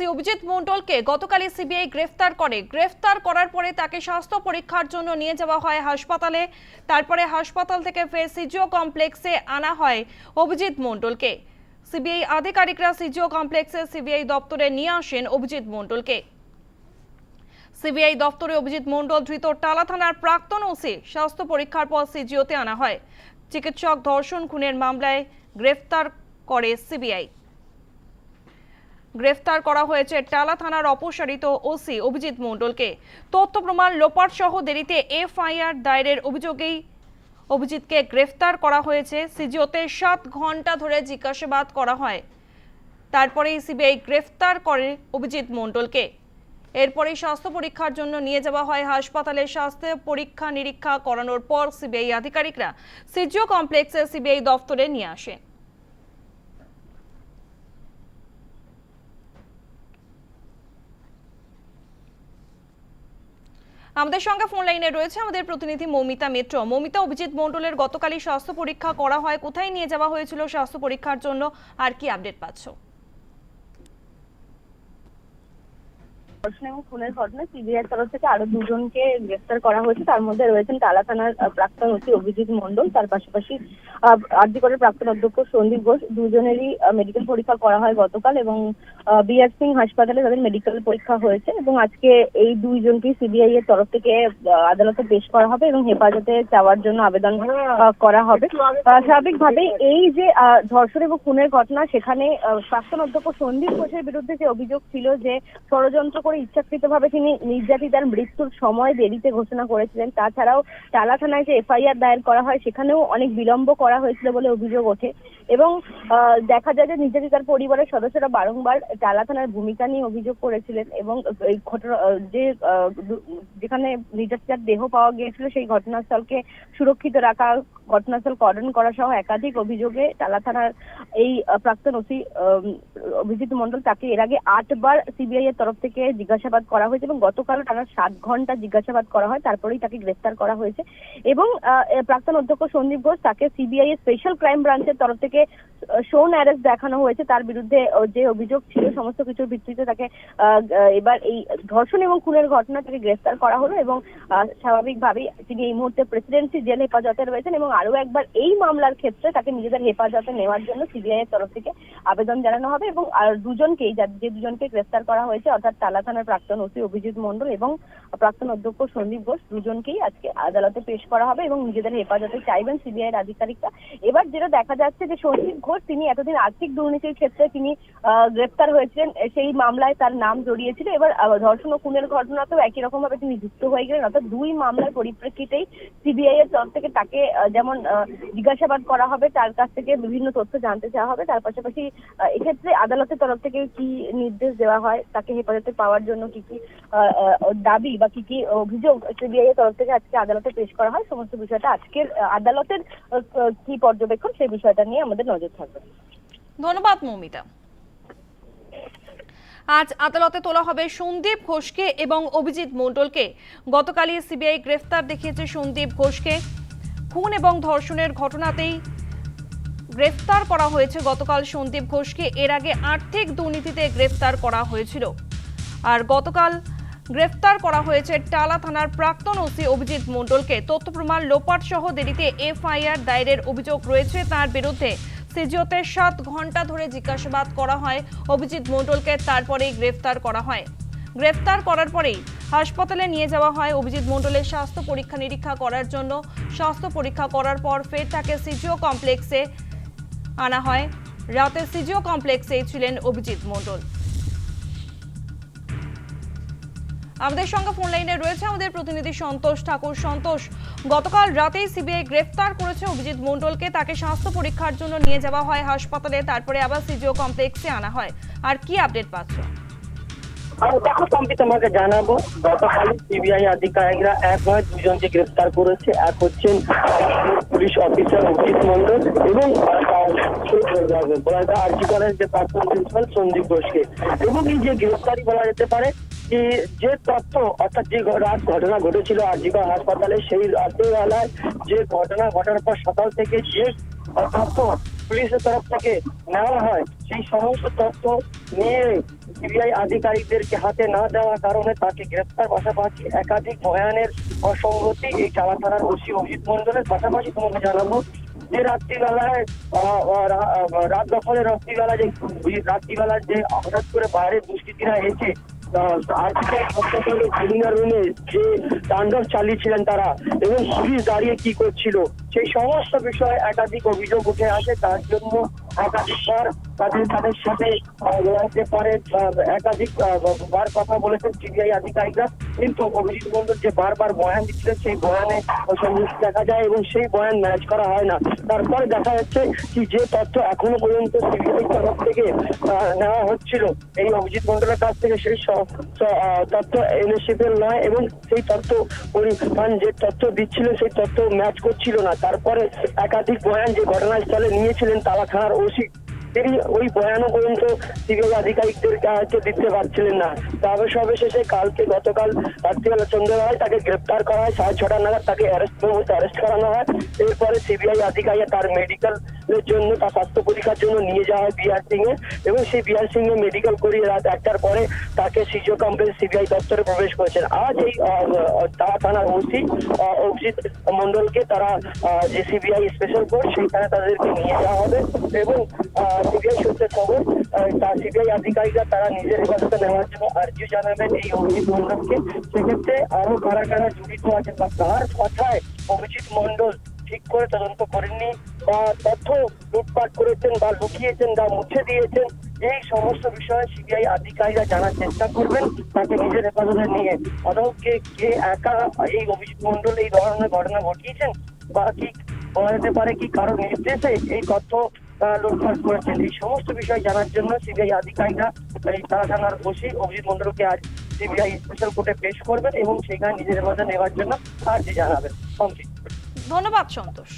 OC Abhijit মণ্ডলকে গতকালই CBI গ্রেফতার করে। গ্রেফতার করার পরে তাকে স্বাস্থ্য পরীক্ষার জন্য নিয়ে যাওয়া হয় হাসপাতালে। তারপরে হাসপাতাল থেকে ফের সিজিও কমপ্লেক্সে আনা হয় অভিজিৎ মণ্ডলকে। সিবিআই আধিকারিকরা সিজিও কমপ্লেক্সে সিবিআই দপ্তরে নিয়ে আসেন অভিজিৎ মণ্ডলকে। সিবিআই দপ্তরে অভিজিৎ মণ্ডল ধৃত টালা থানার প্রাক্তন ওসি স্বাস্থ্য পরীক্ষার পর সিজিওতে আনা হয়। চিকিৎসক ধর্ষণ খুনের মামলায় গ্রেফতার করে সিবিআই। গ্রেফতার করা হয়েছে টালা থানার অপসারিত ওসি অভিজিৎ মণ্ডলকে। তথ্য প্রমাণ লোপাট সহ দেরিতে এফআইআর দায়েরের অভিযোগেই অভিজিৎকে গ্রেফতার করা হয়েছে। সিজিওতে সাত ঘণ্টা ধরে জিজ্ঞাসাবাদ করা হয়। তারপরেই সিবিআই গ্রেফতার করে অভিজিৎ মণ্ডলকে। এরপরেই স্বাস্থ্য পরীক্ষার জন্য নিয়ে যাওয়া হয় হাসপাতালে স্বাস্থ্য পরীক্ষা নিরীক্ষা করানোর পর সিবিআই আধিকারিকরা সিজিও কমপ্লেক্সে সিবিআই দফতরে নিয়ে আসে। আমাদের সঙ্গে ফোন লাইনে রয়েছে আমাদের প্রতিনিধি মৌমিতা মিত্র। মৌমিতা, অভিজিৎ মণ্ডলের গতকালই স্বাস্থ্য পরীক্ষা করা হয়। কোথায় নিয়ে যাওয়া হয়েছিল স্বাস্থ্য পরীক্ষার জন্য? আর কি আপডেট পাচ্ছ? ধর্ষণ এবং খুনের ঘটনায় সিবিআই তরফ থেকে আরও দুজনকে গ্রেফতার করা হয়েছে। তার মধ্যে রয়েছেন টালা থানার প্রাক্তন ওসি অভিজিৎ মন্ডল তার পাশাপাশি আরজিকরের প্রাক্তন অধ্যক্ষ সন্দীপ ঘোষ। দুজনেরই মেডিকেল পরীক্ষা করা হয় গতকাল এবং বিআর সিং হাসপাতালে তাদের মেডিকেল পরীক্ষা হয়েছে এবং আজকে এই দুইজনকে সিবিআই এর তরফ থেকে আদালতে পেশ করা হবে এবং হেফাজতে চাওয়ার জন্য আবেদন করা হবে। স্বাভাবিকভাবে এই যে ধর্ষণ এবং খুনের ঘটনা, সেখানে প্রাক্তন অধ্যক্ষ সন্দীপ ঘোষের বিরুদ্ধে যে অভিযোগ ছিল যে ষড়যন্ত্র করে ইচ্ছাকৃতভাবে তিনি নির্যাতিতার মৃত্যুর সময় দেরিতে ঘোষণা করেছিলেন। তাছাড়াও চালা থানায় যে এফআইআর দায়ের করা হয়, সেখানেও অনেক বিলম্ব করা হয়েছিল বলে অভিযোগ ওঠে। এবং দেখা যায় যে নির্যাতিতার পরিবারের সদস্যরা বারংবার টালা থানার ভূমিকা নিয়ে অভিযোগ করেছিলেন এবং এই ঘটনা যে যেখানে নির্যাতিতার দেহ পাওয়া গিয়েছিল সেই ঘটনাস্থলকে সুরক্ষিত রাখা, ঘটনাস্থল কর্ডন করা সহ একাধিক অভিযোগে টালা থানার এই প্রাক্তন ওসি অভিজিৎ মন্ডল তাকে এর আগে আটবার সিবিআই এর তরফ থেকে জিজ্ঞাসাবাদ করা হয়েছে এবং গতকাল টানা সাত ঘণ্টা জিজ্ঞাসাবাদ করা হয়, তারপরেই তাকে গ্রেফতার করা হয়েছে এবং প্রাক্তন অধ্যক্ষ সন্দীপ ঘোষ তাকে সিবিআই এর স্পেশাল ক্রাইম ব্রাঞ্চের তরফ থেকে শোন অ্যারেস্ট দেখানো হয়েছে, তার বিরুদ্ধে যে অভিযোগ ছিল, সমস্ত কিছুর ভিত্তিতে তাকে এবার এই ধর্ষণ এবং খুনের ঘটনা তাকে গ্রেফতার করা হলো এবং স্বাভাবিকভাবেই তিনি এই মুহূর্তে প্রেসিডেন্সি জেল হেফাজতে রয়েছেন এবং আরও একবার এই মামলার ক্ষেত্রে তাকে নিজেদের হেফাজতে নেওয়ার জন্য সিবিআই এর তরফ থেকে আবেদন জানানো হবে এবং, আর দুজনকেই, যে দুজনকে গ্রেফতার করা হয়েছে, অর্থাৎ তালা থানার প্রাক্তন ওসি অভিজিৎ মন্ডল এবং প্রাক্তন অধ্যক্ষ সন্দীপ ঘোষ, দুজনকেই আজকে আদালতে পেশ করা হবে এবং নিজেদের হেফাজতে চাইবেন সিবিআই এর আধিকারিকরা। এবার যেটা দেখা যাচ্ছে যে সন্দীপ ঘোষ তিনি এতদিন আর্থিক দুর্নীতির ক্ষেত্রে তিনি আহ, গ্রেফতার হয়েছিলেন। সেই মামলায় তার নাম জড়িয়েছিল। এবার ধর্ষণ ও খুনের ঘটনাতেও একই রকম ভাবে তিনি যুক্ত হয়ে গেলেন। অর্থাৎ দুই মামলার পরিপ্রেক্ষিতেই সিবিআই এর তরফ থেকে তাকে যেমন জিজ্ঞাসাবাদ করা হবে তার কাছ থেকে বিভিন্ন তথ্য জানতে চাওয়া হবে। তার পাশাপাশি এক্ষেত্রে আদালতের তরফ থেকে কি নির্দেশ দেওয়া হয়? তাকে হেফাজতে পাওয়ার জন্য কি কি দাবি বা কি কি অভিযোগ সিবিআই এর তরফ থেকে আজকে আদালতে পেশ করা হয়? সমস্ত বিষয়টা আজকের আদালতের কি পর্যবেক্ষণ সেই বিষয়টা নিয়ে আমাদের নজর থাকবে। ধন্যবাদ, মৌমিতা। আজ আদালতে তোলা হবে সন্দীপ ঘোষকে এবং অভিজিৎ মণ্ডলকে। গতকালই সিবিআই গ্রেফতার দেখিয়েছে সন্দীপ ঘোষকে। খুন এবং ধর্ষণের ঘটনাতেই গ্রেফতার করা হয়েছে গতকাল সন্দীপ ঘোষকে। এর আগে আর্থিক দুর্নীতিতে গ্রেফতার করা হয়েছিল। আর গতকাল গ্রেফতার করা হয়েছে টালা থানার প্রাক্তন ওসি অভিজিৎ মণ্ডলকে। তথ্য প্রমাণ লোপাট সহ দেরিতে এফআইআর দায়েরের অভিযোগ রয়েছে তার বিরুদ্ধে। সিজিওতে সাত ঘণ্টা ধরে জিজ্ঞাসাবাদ করা হয়, অভিজিৎ মণ্ডলকে তারপরেই গ্রেফতার করা হয়। গ্রেফতার করার পরেই হাসপাতালে নিয়ে যাওয়া হয় অভিজিৎ মণ্ডলের স্বাস্থ্য পরীক্ষা নিরীক্ষা করার জন্য। স্বাস্থ্য পরীক্ষা করার পর ফের তাকে সিজিও কমপ্লেক্সে আনা হয়। রাতে সিজিও কমপ্লেক্সেই ছিলেন অভিজিৎ মণ্ডল। আমাদের সঙ্গে ফোন লাইনে রয়েছে আমাদের প্রতিনিধি সন্তোষ ঠাকুর। সন্তোষ, গতকাল রাতেই সিবিআই গ্রেফতার করেছে অভিজিৎ মণ্ডলকে। তাকে স্বাস্থ্য পরীক্ষার জন্য নিয়ে যাওয়া হয় হাসপাতালে, তারপরে আবার সিজিও কমপ্লেক্সে আনা হয়। আর কি আপডেট পাচ্ছ? দেখো সম্পি তোমাকে জানাব গতকাল সিবিআই আধিকারিকরা এক নয়, দুজনকে গ্রেফতার করেছে। এক হচ্ছেন পুলিশ অফিসার অভিজিৎ মন্ডল এবং আর্জি করেন যে প্রাক্তন প্রিন্সিপাল সন্দীপ ঘোষকে। এবং এই যে গ্রেফতারি বলা যেতে পারে যে যে তথ্য, অর্থাৎ যে রাত ঘটনা ঘটেছিল আরজিকর হাসপাতালে, সেই রাতের বেলায় যে ঘটনা ঘটার পর সকাল থেকে যে তথ্য পুলিশের তরফ থেকে নেওয়া হয়, সেই সমস্ত তথ্য নিয়ে সিবিআই আধিকারিকদেরকে হাতে না দেওয়ার কারণে তাকে গ্রেপ্তার পাশাপাশি একাধিক বয়ানের অসঙ্গতি এই চালা থানার ওসি অভিজিৎ মন্ডলের পাশাপাশি তোমাকে জানাব যে রাত্রিবেলায় রাত দখলের রাত্রিবেলা যে ওই রাত্রিবেলার যে হঠাৎ করে বাইরে দুষ্কৃতীরা এসে যে তাণ্ডব চালিয়েছিলেন তারা এবং পুলিশ দাঁড়িয়ে কি করছিল? সেই সমস্ত বিষয়ে একাধিক অভিযোগ উঠে আসে, তার জন্য একাধিকবার তাদের তাদের সাথে লড়াইতে পারে একাধিক বার কথা বলেছেন সিবিআই আধিকারিকরা। কিন্তু অভিজিৎ মন্ডল যে বারবার বয়ান দিচ্ছিলেন, সেই বয়ানে অসঙ্গতি দেখা যায় এবং সেই বয়ান ম্যাচ করা হয় না। তারপরে দেখা যাচ্ছে কি যে তথ্য এখনও পর্যন্ত সিবিআই তরফ থেকে নেওয়া হচ্ছিল। এই অভিজিৎ মন্ডলের কাছ থেকে সেই তথ্য এনএসএফের নয় এবং সেই তথ্য পরিমাণ যে তথ্য দিচ্ছিল, সেই তথ্য ম্যাচ করছিল না। তারপরে একাধিক বয়ান যে ঘটনাস্থলে নিয়েছিলেন তালা থানার ওসি, তিনি ওই বয়ানও পর্যন্ত সিবিআই আধিকারিকদের কাছে দিতে পারছিলেন না। তবে সর্বশেষে কালকে গতকাল রাত্রিবেলা সন্ধ্যাবেলায় তাকে গ্রেপ্তার করা হয়। সাড়ে ছটা নাগাদ তাকে অ্যারেস্ট অ্যারেস্ট করানো হয়। এরপরে সিবিআই আধিকারিক তার মেডিকেলের জন্য তার স্বাস্থ্য পরীক্ষার জন্য নিয়ে যাওয়া হয় বিআর সিং এ এবং সেই বিআর সিং এ মেডিকেল করিয়ে রাত একটার পরে তাকে সিজিও কমপ্লেক্স সিবিআই দপ্তরে প্রবেশ করেছেন। আজ এই তারা থানার ওসি অভিজিৎ মন্ডলকে তারা যে সিবিআই স্পেশাল কোর্ট সেখানে তাদেরকে নিয়ে যাওয়া হবে এবং সিবিআই সূত্রে খবর তার সিবিআই আধিকারিকরা তারা নিজের হেফাজতে নেওয়ার জন্য আর্জি জানাবেন এই অভিজিৎ মন্ডলকে সেক্ষেত্রে আরও কারা কারা জড়িত আছে বা তার কথায় অভিজিৎ মন্ডল ঠিক করে তদন্ত করেননি বা তথ্য লুটপাট করেছেন বা লুকিয়েছেন বা মুছে দিয়েছেন, এই সমস্ত বিষয়ে সিবিআই আধিকারিকরা জানার চেষ্টা করবেন, তাকে নিজের হেফাজতে নিয়ে। অথবা কে একা এই অভিজিৎ মন্ডল এই ধরনের ঘটনা ঘটিয়েছেন বা কি বলা যেতে পারে কি কারও নির্দেশে এই তথ্য লুটপাট করেছেন? এই সমস্ত বিষয় জানার জন্য সিবিআই আধিকারিকরা এই তারা থানার ওসি অভিজিৎ মন্ডলকে আজ সিবিআই স্পেশাল কোর্টে পেশ করবেন এবং সেখানে নিজের হেফাজতে নেওয়ার জন্য আর্জি জানাবেন। কমপ্লিট ধন্যবাদ সন্তোষ।